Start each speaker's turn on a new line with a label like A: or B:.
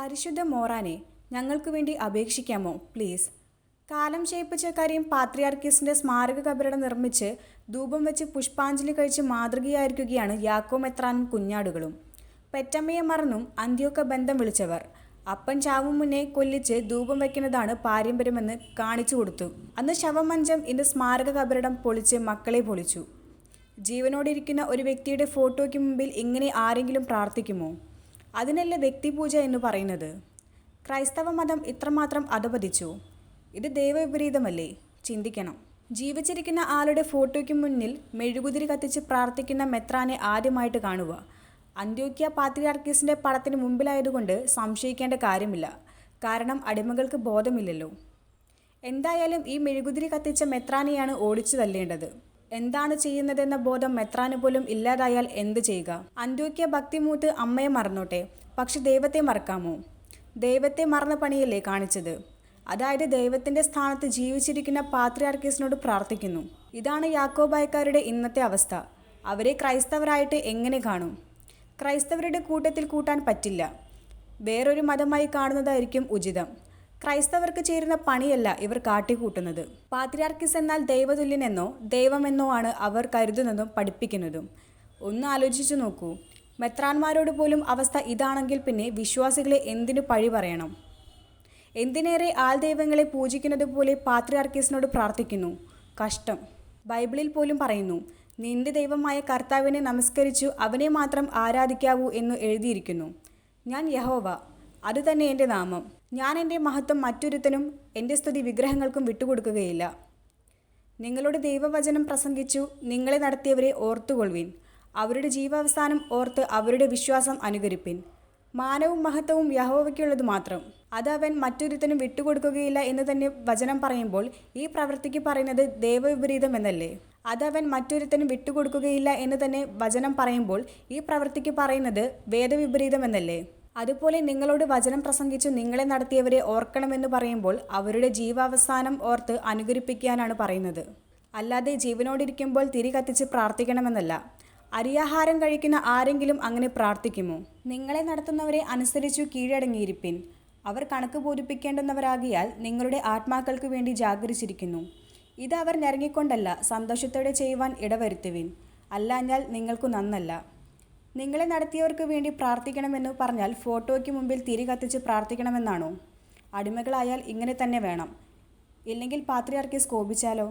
A: പരിശുദ്ധ മോറാനെ ഞങ്ങൾക്ക് വേണ്ടി അപേക്ഷിക്കാമോ? പ്ലീസ്. കാലം ക്ഷയിപ്പിച്ച കാര്യം പാത്രിയാർക്കീസിന്റെ സ്മാരക കബറിടം നിർമ്മിച്ച് ധൂപം വെച്ച് പുഷ്പാഞ്ജലി കഴിച്ച് മാതൃകയായിരിക്കുകയാണ് യാക്കോ മെത്രാനും കുഞ്ഞാടുകളും. പെറ്റമ്മയെ മറന്നും അന്ത്യൊക്കെ ബന്ധം വിളിച്ചവർ. അപ്പൻ ചാവും മുന്നേ കൊല്ലിച്ച് ധൂപം വയ്ക്കുന്നതാണ് പാരമ്പര്യമെന്ന് കാണിച്ചു കൊടുത്തു. അന്ന് ശവമഞ്ചം ഇന്ന് സ്മാരക കബറിടം പൊളിച്ച് മക്കളെ പൊളിച്ചു. ജീവനോടിരിക്കുന്ന ഒരു വ്യക്തിയുടെ ഫോട്ടോയ്ക്ക് മുമ്പിൽ ഇങ്ങനെ ആരെങ്കിലും പ്രാർത്ഥിക്കുമോ? അതിനല്ലേ വ്യക്തിപൂജ എന്ന് പറയുന്നത്? ക്രൈസ്തവ മതം ഇത്രമാത്രം അധപതിച്ചു. ഇത് ദൈവവിപരീതമല്ലേ? ചിന്തിക്കണം. ജീവിച്ചിരിക്കുന്ന ആളുടെ ഫോട്ടോയ്ക്ക് മുന്നിൽ മെഴുകുതിരി കത്തിച്ച് പ്രാർത്ഥിക്കുന്ന മെത്രാനെ ആദ്യമായിട്ട് കാണുക. അന്ത്യോക്യ പാത്രിയാർക്കീസിന്റെ പടത്തിന് മുമ്പിലായതുകൊണ്ട് സംശയിക്കേണ്ട കാര്യമില്ല. കാരണം അടിമകൾക്ക് ബോധമില്ലല്ലോ. എന്തായാലും ഈ മെഴുകുതിരി കത്തിച്ച മെത്രാനെയാണ് ഓടിച്ചു തല്ലേണ്ടത്. എന്താണ് ചെയ്യുന്നതെന്ന ബോധം മെത്രാന് പോലും ഇല്ലാതായാൽ എന്ത് ചെയ്യുക? അന്ത്യോക്യ ഭക്തിമൂത്ത് അമ്മയെ മറന്നോട്ടെ. പക്ഷെ ദൈവത്തെ മറക്കാമോ? ദൈവത്തെ മറന്ന പണിയല്ലേ കാണിച്ചത്? അതായത് ദൈവത്തിന്റെ സ്ഥാനത്ത് ജീവിച്ചിരിക്കുന്ന പാത്രിയാർക്കീസിനോട് പ്രാർത്ഥിക്കുന്നു. ഇതാണ് യാക്കോബായക്കാരുടെ ഇന്നത്തെ അവസ്ഥ. അവരെ ക്രൈസ്തവരായിട്ട് എങ്ങനെ കാണും? ക്രൈസ്തവരുടെ കൂട്ടത്തിൽ കൂട്ടാൻ പറ്റില്ല. വേറൊരു മതമായി കാണുന്നതായിരിക്കും ഉചിതം. ക്രൈസ്തവർക്ക് ചേരുന്ന പണിയല്ല ഇവർ കാട്ടിക്കൂട്ടുന്നത്. പാത്രിയാർക്കിസ് എന്നാൽ ദൈവതുല്യനെന്നോ ദൈവമെന്നോ ആണ് അവർ കരുതുന്നതും പഠിപ്പിക്കുന്നതും. ഒന്ന് ആലോചിച്ചു നോക്കൂ. മെത്രാന്മാരോട് പോലും അവസ്ഥ ഇതാണെങ്കിൽ പിന്നെ വിശ്വാസികളെ എന്തിനു പഴി പറയണം? എന്തിനേറെ ആൾ ദൈവങ്ങളെ പൂജിക്കുന്നത് പോലെ പാത്രിയാർക്കീസിനോട് പ്രാർത്ഥിക്കുന്നു? കഷ്ടം. ബൈബിളിൽ പോലും പറയുന്നു നിന്റെ ദൈവമായ കർത്താവിനെ നമസ്കരിച്ചു അവനെ മാത്രം ആരാധിക്കാവൂ എന്ന് എഴുതിയിരിക്കുന്നു. ഞാൻ യഹോവ അതുതന്നെ എന്റെ നാമം. ഞാൻ എന്റെ മഹത്വം മറ്റൊരുത്തനും എന്റെ സ്തുതി വിഗ്രഹങ്ങൾക്കും വിട്ടുകൊടുക്കുകയില്ല. നിങ്ങളുടെ ദൈവവചനം പ്രസംഗിച്ചു നിങ്ങളെ നടത്തിയവരെ ഓർത്തുകൊള്ളുവിൻ. അവരുടെ ജീവാവസാനം ഓർത്ത് അവരുടെ വിശ്വാസം അനുകരിപ്പിൻ. മാനവും മഹത്വവും യഹോവയ്ക്കുള്ളത് മാത്രം. അത് അവൻ മറ്റൊരുത്തനും വിട്ടുകൊടുക്കുകയില്ല എന്ന് തന്നെ വചനം പറയുമ്പോൾ ഈ പ്രവൃത്തിക്ക് പറയുന്നത് ദൈവവിപരീതം എന്നല്ലേ? അത് അവൻ മറ്റൊരുത്തനും വിട്ടുകൊടുക്കുകയില്ല എന്ന് തന്നെ വചനം പറയുമ്പോൾ ഈ പ്രവൃത്തിക്ക് പറയുന്നത് വേദവിപരീതം എന്നല്ലേ? അതുപോലെ നിങ്ങളോട് വചനം പ്രസംഗിച്ച് നിങ്ങളെ നടത്തിയവരെ ഓർക്കണമെന്ന് പറയുമ്പോൾ അവരുടെ ജീവാവസാനം ഓർത്ത് അനുകരിപ്പിക്കാനാണ് പറയുന്നത്. അല്ലാതെ ജീവനോടിരിക്കുമ്പോൾ തിരി കത്തിച്ച് പ്രാർത്ഥിക്കണമെന്നല്ല. അരിയാഹാരം കഴിക്കുന്ന ആരെങ്കിലും അങ്ങനെ പ്രാർത്ഥിക്കുമോ? നിങ്ങളെ നടത്തുന്നവരെ അനുസരിച്ചു കീഴടങ്ങിയിരിപ്പിൻ. അവർ കണക്ക് ബോധിപ്പിക്കേണ്ടുന്നവരാകിയാൽ നിങ്ങളുടെ ആത്മാക്കൾക്ക് വേണ്ടി ജാഗരിച്ചിരിക്കുന്നു. ഇത് അവർ ഞരങ്ങിക്കൊണ്ടല്ല സന്തോഷത്തോടെ ചെയ്യുവാൻ ഇടവരുത്തുവിൻ. അല്ലാഞ്ഞാൽ നിങ്ങൾക്കു നന്നല്ല. നിങ്ങളെ നടത്തിയവർക്ക് വേണ്ടി പ്രാർത്ഥിക്കണമെന്ന് പറഞ്ഞാൽ ഫോട്ടോയ്ക്ക് മുമ്പിൽ തിരി കത്തിച്ച് പ്രാർത്ഥിക്കണമെന്നാണോ? അടിമകളായാൽ ഇങ്ങനെ തന്നെ വേണം. ഇല്ലെങ്കിൽ പാത്രിയാർക്കീസ് കോപിച്ചാലോ